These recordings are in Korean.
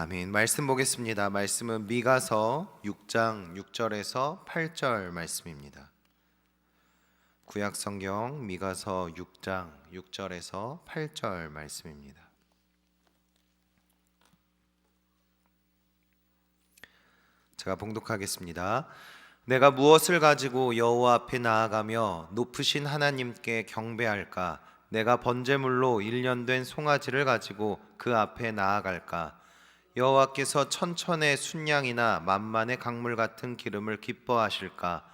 아멘. 말씀 보겠습니다. 말씀은 미가서 6장 6절에서 8절 말씀입니다. 구약 성경 미가서 6장 6절에서 8절 말씀입니다. 제가 봉독하겠습니다. 내가 무엇을 가지고 여호와 앞에 나아가며 높으신 하나님께 경배할까? 내가 번제물로 1년 된 송아지를 가지고 그 앞에 나아갈까? 여호와께서 천천의 순양이나 만만의 강물 같은 기름을 기뻐하실까?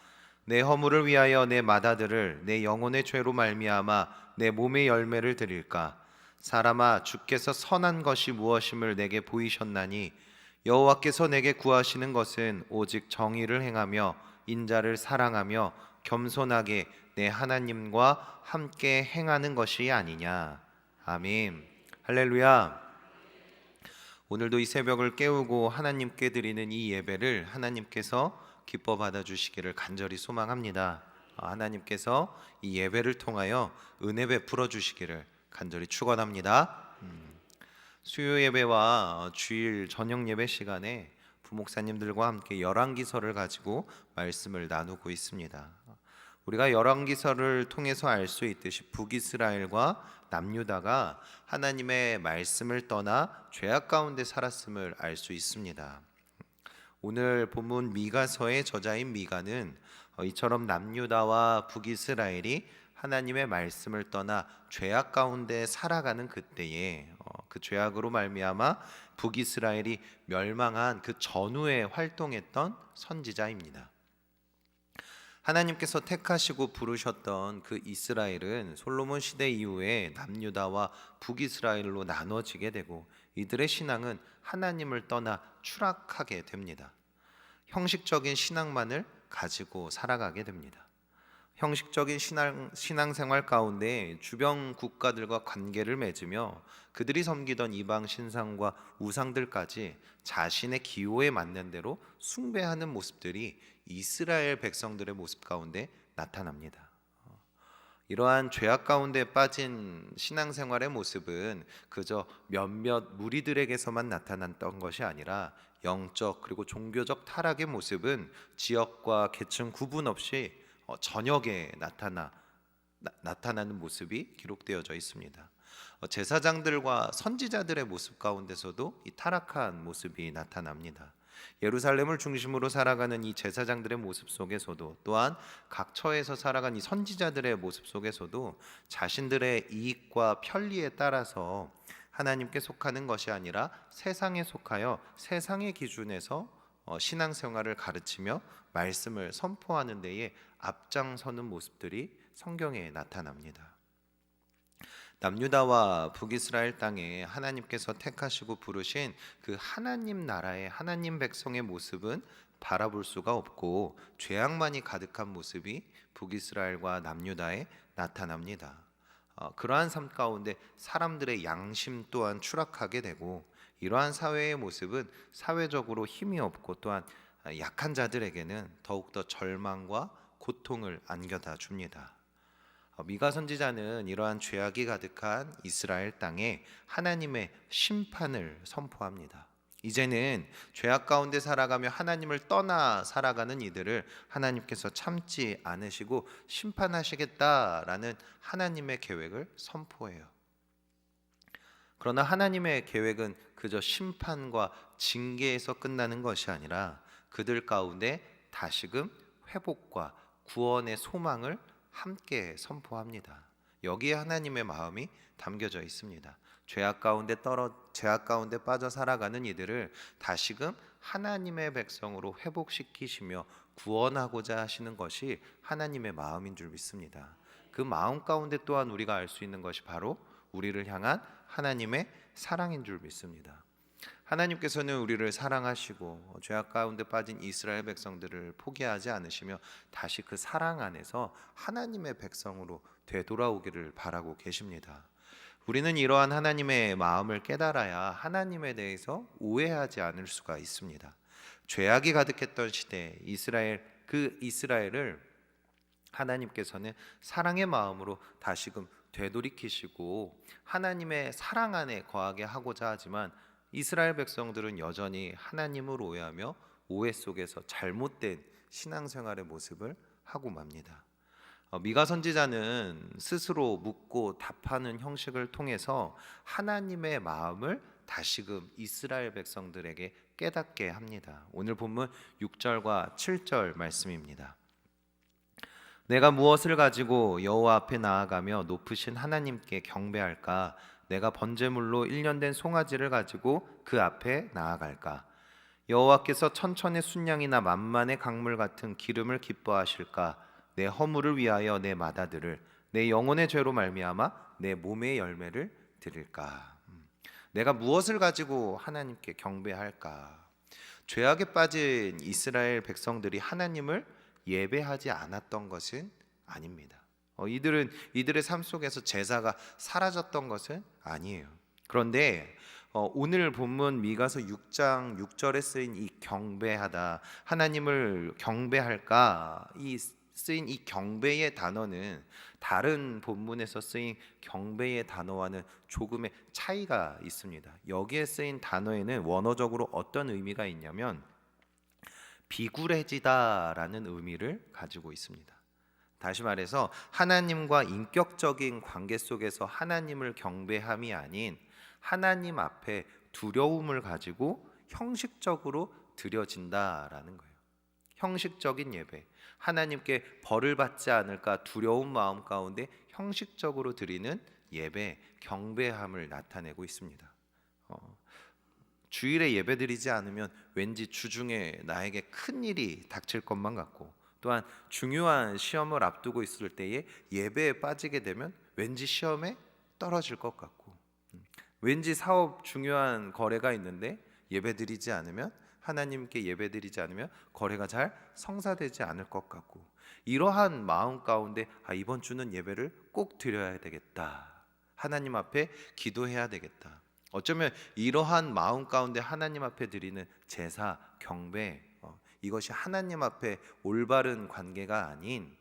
내 허물을 위하여 내 마다들을 내 영혼의 죄로 말미암아 내 몸의 열매를 드릴까? 사람아 주께서 선한 것이 무엇임을 내게 보이셨나니 여호와께서 내게 구하시는 것은 오직 정의를 행하며 인자를 사랑하며 겸손하게 내 하나님과 함께 행하는 것이 아니냐. 아멘. 할렐루야. 오늘도 이 새벽을 깨우고 하나님께 드리는 이 예배를 하나님께서 기뻐 받아 주시기를 간절히 소망합니다. 아, 하나님께서 이 예배를 통하여 은혜 베풀어 주시기를 간절히 축원합니다. 음, 수요 예배와 주일 저녁 예배 시간에 부목사님들과 함께 열왕기서를 가지고 말씀을 나누고 있습니다. 우리가 열왕기서를 통해서 알 수 있듯이 북이스라엘과 남유다가 하나님의 말씀을 떠나 죄악 가운데 살았음을 알 수 있습니다. 오늘 본문 미가서의 저자인 미가는 어, 이처럼 남유다와 북이스라엘이 하나님의 말씀을 떠나 죄악 가운데 살아가는 그때에 어, 그 죄악으로 말미암아 북이스라엘이 멸망한 그 전후에 활동했던 선지자입니다. 하나님께서 택하시고 부르셨던 그 이스라엘은 솔로몬 시대 이후에 남유다와 북이스라엘로 나눠지게 되고 이들의 신앙은 하나님을 떠나 추락하게 됩니다. 형식적인 신앙만을 가지고 살아가게 됩니다. 형식적인 신앙, 신앙생활 가운데 주변 국가들과 관계를 맺으며 그들이 섬기던 이방 신상과 우상들까지 자신의 기호에 맞는 대로 숭배하는 모습들이 이스라엘 백성들의 모습 가운데 나타납니다. 이러한 죄악 가운데 빠진 신앙생활의 모습은 그저 몇몇 무리들에게서만 나타났던 것이 아니라 영적 그리고 종교적 타락의 모습은 지역과 계층 구분 없이 어, 저녁에 나타나 나, 타나는 모습이 기록되어져 있습니다. 어, 제사장들과 선지자들의 모습 가운데서도 이 타락한 모습이 나타납니다. 예루살렘을 중심으로 살아가는 이 제사장들의 모습 속에서도 또한 각 처에서 살아간 이 선지자들의 모습 속에서도 자신들의 이익과 편리에 따라서 하나님께 속하는 것이 아니라 세상에 속하여 세상의 기준에서 어, 신앙생활을 가르치며 말씀을 선포하는 데에 앞장서는 모습들이 성경에 나타납니다. 남유다와 북이스라엘 땅에 하나님께서 택하시고 부르신 그 하나님 나라의 하나님 백성의 모습은 바라볼 수가 없고 죄악만이 가득한 모습이 북이스라엘과 남유다에 나타납니다. 어, 그러한 삶 가운데 사람들의 양심 또한 추락하게 되고 이러한 사회의 모습은 사회적으로 힘이 없고 또한 약한 자들에게는 더욱더 절망과 고통을 안겨다 줍니다. 어, 미가 선지자는 이러한 죄악이 가득한 이스라엘 땅에 하나님의 심판을 선포합니다. 이제는 죄악 가운데 살아가며 하나님을 떠나 살아가는 이들을 하나님께서 참지 않으시고 심판하시겠다라는 하나님의 계획을 선포해요. 그러나 하나님의 계획은 그저 심판과 징계에서 끝나는 것이 아니라 그들 가운데 다시금 회복과 구원의 소망을 함께 선포합니다. 여기에 하나님의 마음이 담겨져 있습니다. 죄악 가운데 떨어 죄악 가운데 빠져 살아가는 이들을 다시금 하나님의 백성으로 회복시키시며 구원하고자 하시는 것이 하나님의 마음인 줄 믿습니다. 그 마음 가운데 또한 우리가 알 수 있는 것이 바로 우리를 향한 하나님의 사랑인 줄 믿습니다. 하나님께서는 우리를 사랑하시고 죄악 가운데 빠진 이스라엘 백성들을 포기하지 않으시며 다시 그 사랑 안에서 하나님의 백성으로 되돌아오기를 바라고 계십니다. 우리는 이러한 하나님의 마음을 깨달아야 하나님에 대해서 오해하지 않을 수가 있습니다. 죄악이 가득했던 시대 이스라엘 그 이스라엘을 하나님께서는 사랑의 마음으로 다시금 되돌이키시고 하나님의 사랑 안에 거하게 하고자 하지만 이스라엘 백성들은 여전히 하나님을 오해하며 오해 속에서 잘못된 신앙생활의 모습을 하고 맙니다. 어, 미가 선지자는 스스로 묻고 답하는 형식을 통해서 하나님의 마음을 다시금 이스라엘 백성들에게 깨닫게 합니다. 오늘 본문 6절과 7절 말씀입니다. 내가 무엇을 가지고 여호와 앞에 나아가며 높으신 하나님께 경배할까? 내가 번제물로 1년 된 송아지를 가지고 그 앞에 나아갈까? 여호와께서 천천의 순양이나 만만의 강물 같은 기름을 기뻐하실까? 내 허물을 위하여 내 마다들을 내 영혼의 죄로 말미암아 내 몸의 열매를 드릴까? 음. 내가 무엇을 가지고 하나님께 경배할까? 죄악에 빠진 이스라엘 백성들이 하나님을 예배하지 않았던 것은 아닙니다. 어, 이들은 이들의 삶 속에서 제사가 사라졌던 것은 아니에요. 그런데 어, 오늘 본문 미가서 6장 6절에 쓰인 이 경배하다 하나님을 경배할까 이 쓰인 이 경배의 단어는 다른 본문에서 쓰인 경배의 단어와는 조금의 차이가 있습니다. 여기에 쓰인 단어에는 원어적으로 어떤 의미가 있냐면 비굴해지다라는 의미를 가지고 있습니다. 다시 말해서 하나님과 인격적인 관계 속에서 하나님을 경배함이 아닌 하나님 앞에 두려움을 가지고 형식적으로 드려진다라는 거예요. 형식적인 예배. 하나님께 벌을 받지 않을까 두려운 마음 가운데 형식적으로 드리는 예배, 경배함을 나타내고 있습니다. 어, 주일에 예배 드리지 않으면 왠지 주중에 나에게 큰 일이 닥칠 것만 같고 또한 중요한 시험을 앞두고 있을 때에 예배에 빠지게 되면 왠지 시험에 떨어질 것 같고 음, 왠지 사업 중요한 거래가 있는데 예배드리지 않으면 하나님께 예배드리지 않으면 거래가 잘 성사되지 않을 것 같고 이러한 마음 가운데 아 이번 주는 예배를 꼭 드려야 되겠다. 하나님 앞에 기도해야 되겠다. 어쩌면 이러한 마음 가운데 하나님 앞에 드리는 제사, 경배 어, 이것이 하나님 앞에 올바른 관계가 아닌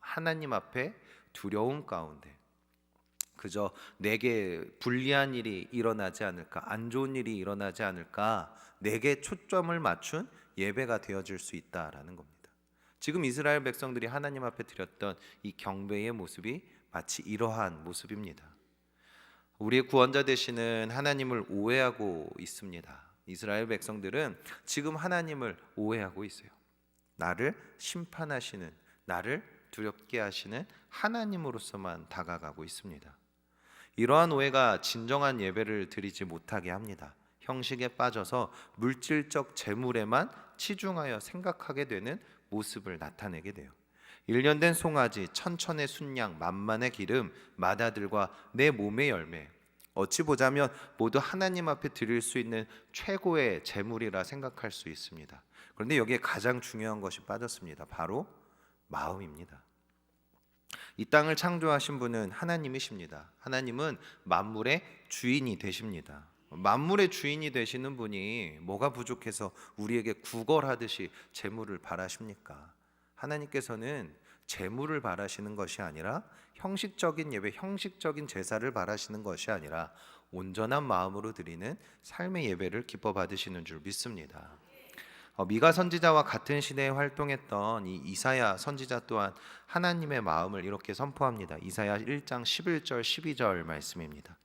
하나님 앞에 두려움 가운데 그저 내게 불리한 일이 일어나지 않을까, 안 좋은 일이 일어나지 않을까, 내게 초점을 맞춘 예배가 되어질 수 있다라는 겁니다. 지금 이스라엘 백성들이 하나님 앞에 드렸던 이 경배의 모습이 마치 이러한 모습입니다. 우리의 구원자 되시는 하나님을 오해하고 있습니다. 이스라엘 백성들은 지금 하나님을 오해하고 있어요. 나를 심판하시는, 나를 두렵게 하시는 하나님으로서만 다가가고 있습니다. 이러한 오해가 진정한 예배를 드리지 못하게 합니다. 형식에 빠져서 물질적 재물에만 치중하여 생각하게 되는 모습을 나타내게 돼요. 1년 된 송아지, 천천의 순양, 만만의 기름, 마다들과 내 몸의 열매. 어찌 보자면 모두 하나님 앞에 드릴 수 있는 최고의 재물이라 생각할 수 있습니다. 그런데 여기에 가장 중요한 것이 빠졌습니다. 바로 마음입니다. 이 땅을 창조하신 분은 하나님이십니다. 하나님은 만물의 주인이 되십니다. 만물의 주인이 되시는 분이 뭐가 부족해서 우리에게 구걸하듯이 재물을 바라십니까? 하나님께서는 재물을 바라시는 것이 아니라 형식적인 예배, 형식적인 제사를 바라시는 것이 아니라 온전한 마음으로 드리는 삶의 예배를 기뻐 받으시는 줄 믿습니다. 어, 미가 선지자와 같은 시대에 활동했던 이 이사야 선지자 또한 하나님의 마음을 이렇게 선포합니다. 이사야 1장 11절 12절 말씀입니다.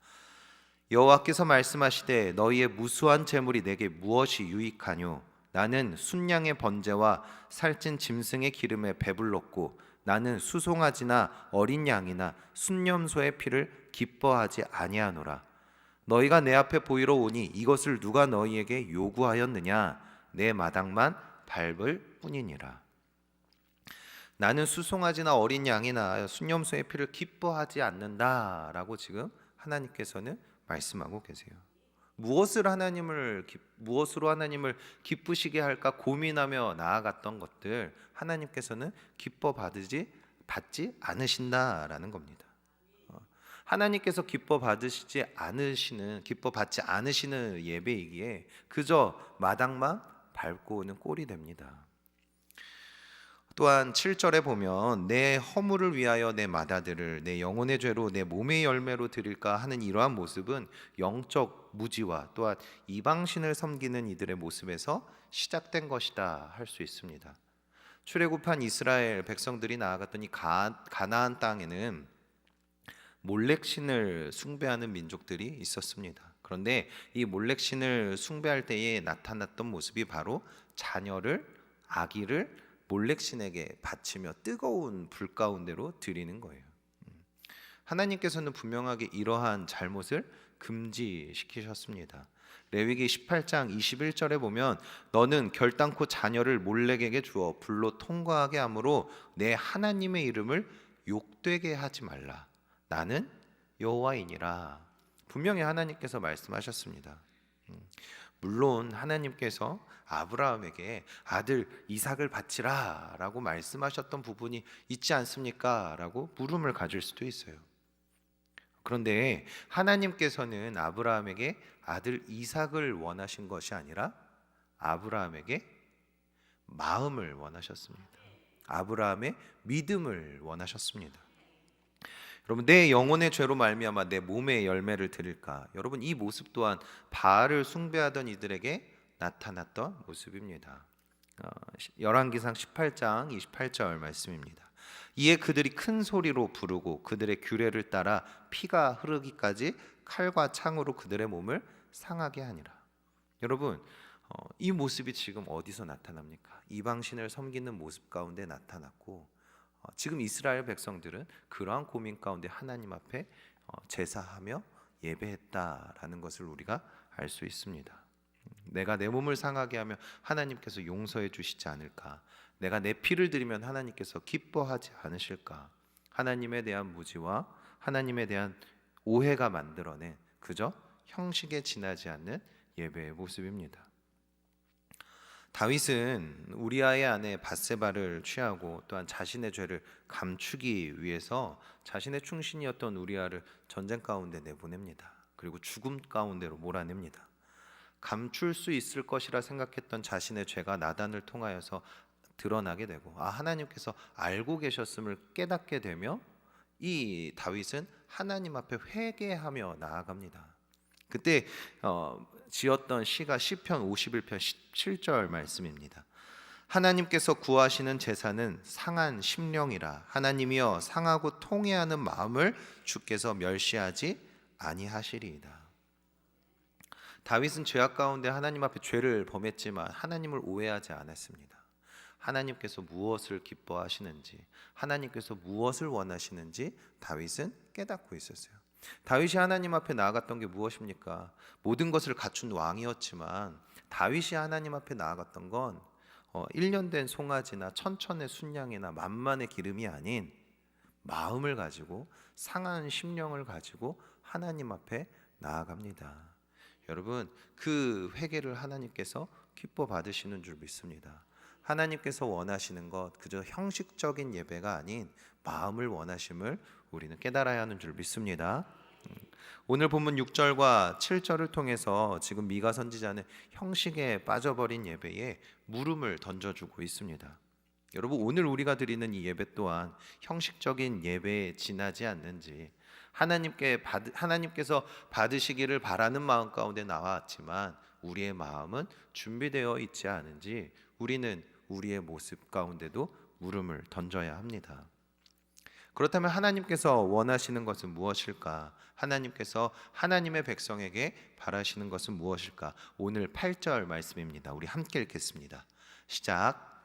여호와께서 말씀하시되 너희의 무수한 재물이 내게 무엇이 유익하뇨 나는 순양의 번제와 살찐 짐승의 기름에 배불렀고 나는 수송아지나 어린 양이나 순념소의 피를 기뻐하지 아니하노라 너희가 내 앞에 보이러 오니 이것을 누가 너희에게 요구하였느냐 내 마당만 밟을 뿐이니라. 나는 수송아지나 어린 양이나 순념소의 피를 기뻐하지 않는다라고 지금 하나님께서는 말씀하고 계세요. 무엇을 하나님을 무엇으로 하나님을 기쁘시게 할까 고민하며 나아갔던 것들 하나님께서는 기뻐 받으지 받지 않으신다라는 겁니다. 어, 하나님께서 기뻐 받으시지 않으시는 기뻐 받지 않으시는 예배이기에 그저 마당만 밟고 오는 꼴이 됩니다. 또한 7절에 보면 내 허물을 위하여 내 마다들을 내 영혼의 죄로 내 몸의 열매로 드릴까 하는 이러한 모습은 영적 무지와 또한 이방신을 섬기는 이들의 모습에서 시작된 것이다 할 수 있습니다. 출애굽한 이스라엘 백성들이 나아갔더니 가, 가나안 땅에는 몰렉신을 숭배하는 민족들이 있었습니다. 그런데 이 몰렉신을 숭배할 때에 나타났던 모습이 바로 자녀를 아기를 몰렉신에게 바치며 뜨거운 불 가운데로 드리는 거예요. 음. 하나님께서는 분명하게 이러한 잘못을 금지시키셨습니다. 레위기 18장 21절에 보면 너는 결단코 자녀를 몰렉에게 주어 불로 통과하게 하므로 내 하나님의 이름을 욕되게 하지 말라. 나는 여호와이니라. 분명히 하나님께서 말씀하셨습니다. 음, 물론 하나님께서 아브라함에게 아들 이삭을 바치라라고 말씀하셨던 부분이 있지 않습니까?라고 물음을 가질 수도 있어요. 그런데 하나님께서는 아브라함에게 아들 이삭을 원하신 것이 아니라 아브라함에게 마음을 원하셨습니다. 아브라함의 믿음을 원하셨습니다. 여러분 내 영혼의 죄로 말미암아 내 몸의 열매를 드릴까? 여러분 이 모습 또한 바알을 숭배하던 이들에게 나타났던 모습입니다. 어, 열왕기상 18장 28절 말씀입니다. 이에 그들이 큰 소리로 부르고 그들의 규례를 따라 피가 흐르기까지 칼과 창으로 그들의 몸을 상하게 하니라. 여러분 어, 이 모습이 지금 어디서 나타납니까? 이방신을 섬기는 모습 가운데 나타났고 어, 지금 이스라엘 백성들은 그러한 고민 가운데 하나님 앞에 어, 제사하며 예배했다라는 것을 우리가 알 수 있습니다. 내가 내 몸을 상하게 하며 하나님께서 용서해 주시지 않을까? 내가 내 피를 드리면 하나님께서 기뻐하지 않으실까? 하나님에 대한 무지와 하나님에 대한 오해가 만들어낸 그저 형식에 지나지 않는 예배의 모습입니다. 다윗은 우리아의 아내 바세바를 취하고 또한 자신의 죄를 감추기 위해서 자신의 충신이었던 우리아를 전쟁 가운데 내보냅니다. 그리고 죽음 가운데로 몰아냅니다. 감출 수 있을 것이라 생각했던 자신의 죄가 나단을 통하여서 드러나게 되고 아 하나님께서 알고 계셨음을 깨닫게 되며 이 다윗은 하나님 앞에 회개하며 나아갑니다. 그때 어, 지었던 시가 시편 51편 17절 말씀입니다. 하나님께서 구하시는 제사는 상한 심령이라 하나님이여 상하고 통해하는 마음을 주께서 멸시하지 아니하시리이다. 다윗은 죄악 가운데 하나님 앞에 죄를 범했지만 하나님을 오해하지 않았습니다. 하나님께서 무엇을 기뻐하시는지, 하나님께서 무엇을 원하시는지 다윗은 깨닫고 있었어요. 다윗이 하나님 앞에 나아갔던 게 무엇입니까? 모든 것을 갖춘 왕이었지만 다윗이 하나님 앞에 나아갔던 건 어, 1년 된 송아지나 천천의 순양이나 만만의 기름이 아닌 마음을 가지고 상한 심령을 가지고 하나님 앞에 나아갑니다. 여러분 그 회개를 하나님께서 기뻐 받으시는 줄 믿습니다. 하나님께서 원하시는 것 그저 형식적인 예배가 아닌 마음을 원하심을 우리는 깨달아야 하는 줄 믿습니다. 음, 오늘 본문 6절과 7절을 통해서 지금 미가 선지자는 형식에 빠져버린 예배에 물음을 던져주고 있습니다. 여러분 오늘 우리가 드리는 이 예배 또한 형식적인 예배에 지나지 않는지 하나님께 받, 하나님께서 받으시기를 바라는 마음 가운데 나왔지만 우리의 마음은 준비되어 있지 않은지 우리는 우리의 모습 가운데도 물음을 던져야 합니다. 그렇다면 하나님께서 원하시는 것은 무엇일까? 하나님께서 하나님의 백성에게 바라시는 것은 무엇일까? 오늘 8절 말씀입니다. 우리 함께 읽겠습니다. 시작.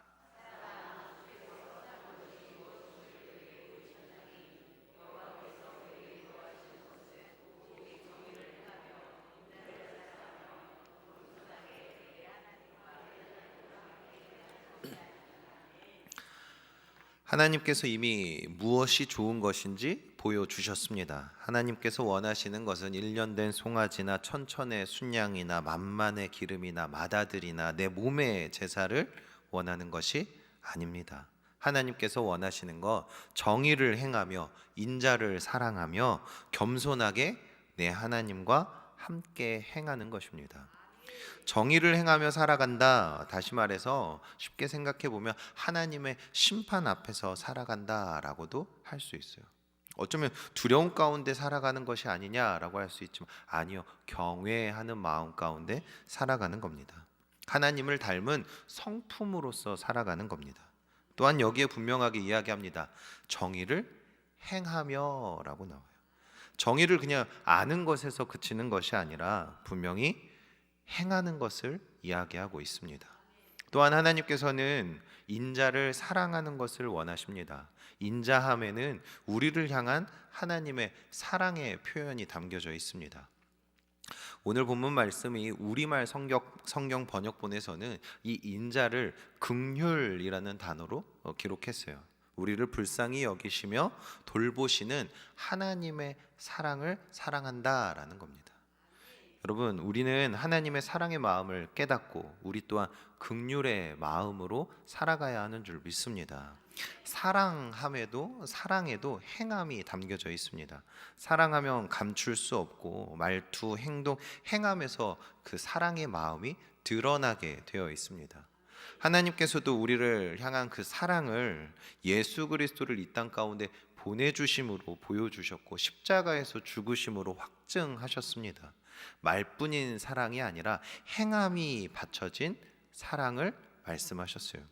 하나님께서 이미 무엇이 좋은 것인지 보여주셨습니다. 하나님께서 원하시는 것은 1년 된 송아지나 천천의 순양이나 만만의 기름이나 마다들이나 내 몸의 제사를 원하는 것이 아닙니다. 하나님께서 원하시는 것 정의를 행하며 인자를 사랑하며 겸손하게 내 하나님과 함께 행하는 것입니다. 정의를 행하며 살아간다. 다시 말해서 쉽게 생각해 보면 하나님의 심판 앞에서 살아간다라고도 할 수 있어요. 어쩌면 두려움 가운데 살아가는 것이 아니냐라고 할 수 있지만 아니요. 경외하는 마음 가운데 살아가는 겁니다. 하나님을 닮은 성품으로서 살아가는 겁니다. 또한 여기에 분명하게 이야기합니다. 정의를 행하며라고 나와요. 정의를 그냥 아는 것에서 그치는 것이 아니라 분명히 행하는 것을 이야기하고 있습니다. 또한 하나님께서는 인자를 사랑하는 것을 원하십니다. 인자함에는 우리를 향한 하나님의 사랑의 표현이 담겨져 있습니다. 오늘 본문 말씀이 우리말 성경, 성경 번역본에서는 이 인자를 긍휼이라는 단어로 어, 기록했어요. 우리를 불쌍히 여기시며 돌보시는 하나님의 사랑을 사랑한다라는 겁니다. 여러분, 우리는 하나님의 사랑의 마음을 깨닫고 우리 또한 긍휼의 마음으로 살아가야 하는 줄 믿습니다. 사랑함에도 사랑에도 행함이 담겨져 있습니다. 사랑하면 감출 수 없고 말투, 행동, 행함에서 그 사랑의 마음이 드러나게 되어 있습니다. 하나님께서도 우리를 향한 그 사랑을 예수 그리스도를 이 땅 가운데 보내주심으로 보여주셨고 십자가에서 죽으심으로 확증하셨습니다. 말뿐인 사랑이 아니라 행함이 받쳐진 사랑을 말씀하셨어요.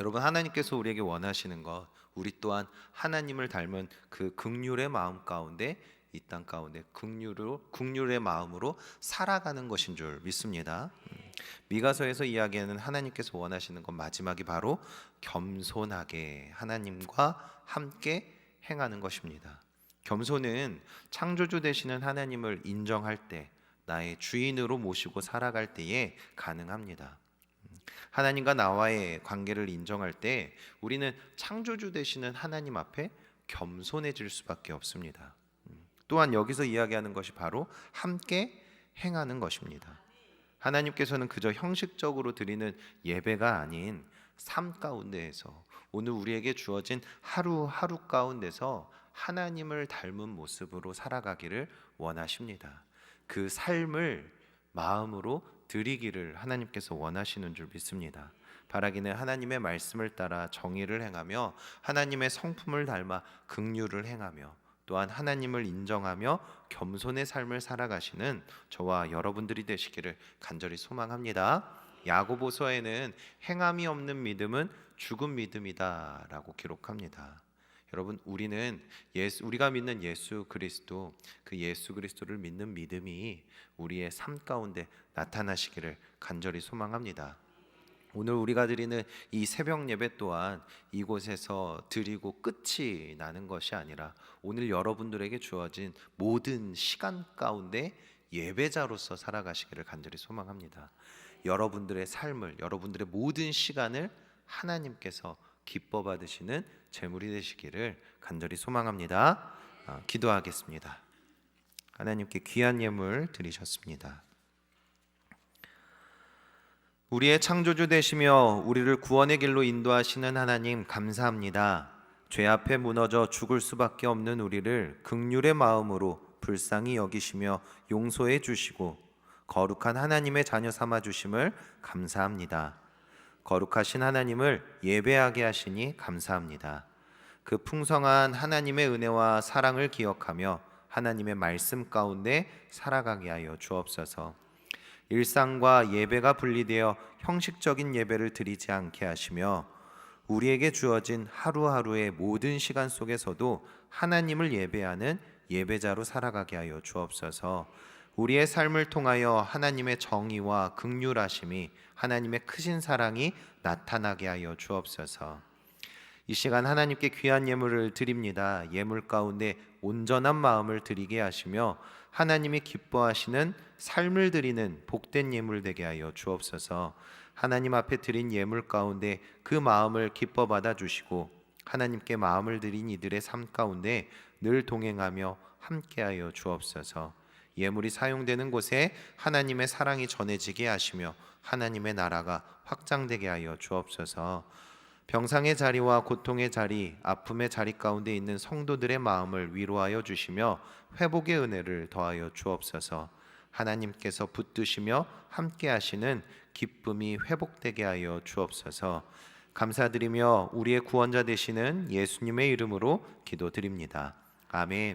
여러분 하나님께서 우리에게 원하시는 것 우리 또한 하나님을 닮은 그 극률의 마음 가운데 이 땅 가운데 극률로 극률의 마음으로 살아가는 것인 줄 믿습니다. 음, 미가서에서 이야기하는 하나님께서 원하시는 것 마지막이 바로 겸손하게 하나님과 함께 행하는 것입니다. 겸손은 창조주 되시는 하나님을 인정할 때 나의 주인으로 모시고 살아갈 때에 가능합니다. 하나님과 나와의 관계를 인정할 때 우리는 창조주 되시는 하나님 앞에 겸손해질 수밖에 없습니다. 음, 또한 여기서 이야기하는 것이 바로 함께 행하는 것입니다. 하나님께서는 그저 형식적으로 드리는 예배가 아닌 삶 가운데에서 오늘 우리에게 주어진 하루하루 가운데서 하나님을 닮은 모습으로 살아가기를 원하십니다. 그 삶을 마음으로 드리기를 하나님께서 원하시는 줄 믿습니다. 바라기는 하나님의 말씀을 따라 정의를 행하며 하나님의 성품을 닮아 긍휼을 행하며 또한 하나님을 인정하며 겸손의 삶을 살아가시는 저와 여러분들이 되시기를 간절히 소망합니다. 야고보서에는 행함이 없는 믿음은 죽은 믿음이다라고 기록합니다. 여러분 우리는 예수 우리가 믿는 예수 그리스도 그 예수 그리스도를 믿는 믿음이 우리의 삶 가운데 나타나시기를 간절히 소망합니다. 오늘 우리가 드리는 이 새벽 예배 또한 이곳에서 드리고 끝이 나는 것이 아니라 오늘 여러분들에게 주어진 모든 시간 가운데 예배자로서 살아가시기를 간절히 소망합니다. 여러분들의 삶을 여러분들의 모든 시간을 하나님께서 기뻐 받으시는 재물이 되시기를 간절히 소망합니다. 어, 기도하겠습니다. 하나님께 귀한 예물 드리셨습니다. 우리의 창조주 되시며 우리를 구원의 길로 인도하시는 하나님 감사합니다. 죄 앞에 무너져 죽을 수밖에 없는 우리를 극률의 마음으로 불쌍히 여기시며 용서해 주시고 거룩한 하나님의 자녀 삼아 주심을 감사합니다. 거룩하신 하나님을 예배하게 하시니 감사합니다. 그 풍성한 하나님의 은혜와 사랑을 기억하며 하나님의 말씀 가운데 살아가게 하여 주옵소서. 일상과 예배가 분리되어 형식적인 예배를 드리지 않게 하시며 우리에게 주어진 하루하루의 모든 시간 속에서도 하나님을 예배하는 예배자로 살아가게 하여 주옵소서. 우리의 삶을 통하여 하나님의 정의와 극률하심이 하나님의 크신 사랑이 나타나게 하여 주옵소서. 이 시간 하나님께 귀한 예물을 드립니다. 예물 가운데 온전한 마음을 드리게 하시며 하나님이 기뻐하시는 삶을 드리는 복된 예물 되게 하여 주옵소서. 하나님 앞에 드린 예물 가운데 그 마음을 기뻐 받아 주시고 하나님께 마음을 드린 이들의 삶 가운데 늘 동행하며 함께하여 주옵소서. 예물이 사용되는 곳에 하나님의 사랑이 전해지게 하시며 하나님의 나라가 확장되게 하여 주옵소서. 병상의 자리와 고통의 자리, 아픔의 자리 가운데 있는 성도들의 마음을 위로하여 주시며 회복의 은혜를 더하여 주옵소서. 하나님께서 붙드시며 함께 하시는 기쁨이 회복되게 하여 주옵소서. 감사드리며 우리의 구원자 되시는 예수님의 이름으로 기도드립니다. 아멘.